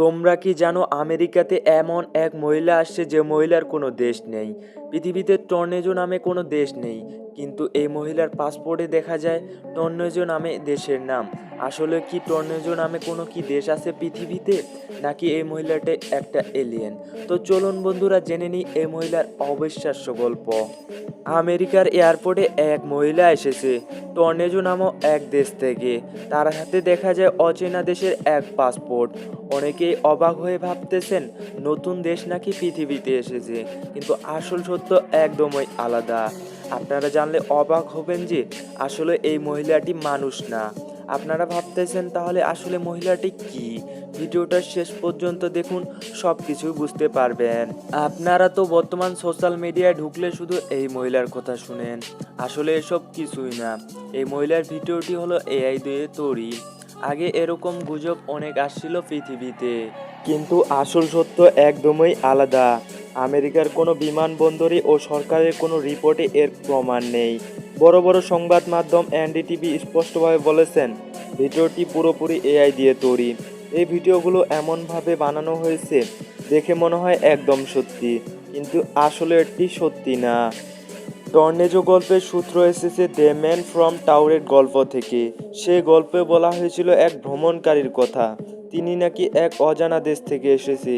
তোমরা কি জানো আমেরিকাতে এমন এক মহিলা আসছে যে মহিলার কোনো দেশ নেই? পৃথিবীতে টর্নেজো নামে কোনো দেশ নেই। কিন্তু এই মহিলার পাসপোর্টে দেখা যায় টর্নেজো নামে দেশের নাম। আসলে কি টর্নেজো নামে কোনো কি দেশ আছে পৃথিবীতে? নাকি এই মহিলাটা একটা এলিয়েন তো চলুন বন্ধুরা, জেনে নিই এই মহিলার অবিশ্বাস্য গল্প। আমেরিকার এয়ারপোর্টে এক মহিলা এসেছে টর্নেজো নামক এক দেশ থেকে। তার হাতে দেখা যায় অচেনা দেশের এক পাসপোর্ট অনেকেই অবাক হয়ে ভাবতেছেন, নতুন দেশ নাকি পৃথিবীতে এসেছে? কিন্তু আসল সত্য একদমই আলাদা। আপনারা জানলে অবাক হবেন যে আসলে এই মহিলাটি মানুষ না। আপনারা ভাবতেছেন তাহলে আসলে মহিলাটি কি? ভিডিওটা শেষ পর্যন্ত দেখুন সব কিছু বুঝতে পারবেন। আপনারা তো বর্তমান সোশ্যাল মিডিয়ায় ঢুকলে শুধু এই মহিলার কথা শুনেন। আসলে এসব কিছুই না। এই মহিলার ভিডিওটি হলো এআই দিয়ে তৈরি। আগে এরকম গুজব অনেক আসছিল পৃথিবীতে। কিন্তু আসল সত্য একদমই আলাদা। আমেরিকার কোনো বিমানবন্দরে ও সরকারের কোনো রিপোর্টে এর প্রমাণ নেই। বড় বড় সংবাদ মাধ্যম এনডিটিভি স্পষ্টভাবে বলেছেন, ভিডিওটি পুরোপুরি এআই দিয়ে তৈরি। এই ভিডিওগুলো এমনভাবে বানানো হয়েছে দেখে মনে হয় একদম সত্যি, কিন্তু আসলে এটি সত্যি না। টর্নেজো গল্পের সূত্র এসেছে, দ্য ম্যান ফ্রম টাউরের গল্প থেকে। সেই গল্পে বলা হয়েছিল এক ভ্রমণকারীর কথা। তিনি নাকি এক অজানা দেশ থেকে এসেছে।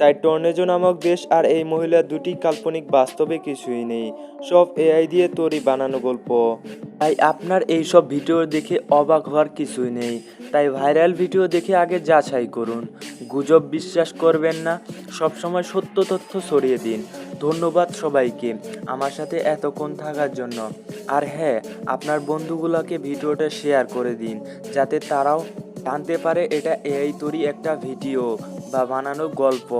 তাই টর্নেজো নামক দেশ আর এই মহিলা দুটি কাল্পনিক বাস্তবে কিছুই নেই। সব এআই দিয়ে তৈরি বানানো গল্প। তাই আপনার এই সব ভিডিও দেখে অবাক হওয়ার কিছুই নেই। তাই ভাইরাল ভিডিও দেখে আগে যাচাই করুন। গুজব বিশ্বাস করবেন না। সবসময় সত্য তথ্য ছড়িয়ে দিন। ধন্যবাদ সবাইকে আমার সাথে এতক্ষণ থাকার জন্য। আর হ্যাঁ আপনার বন্ধুগুলোকে ভিডিওটা শেয়ার করে দিন, যাতে তারাও জানতে পারে এটা এআই তৈরি একটা ভিডিও বা বানানো গল্প।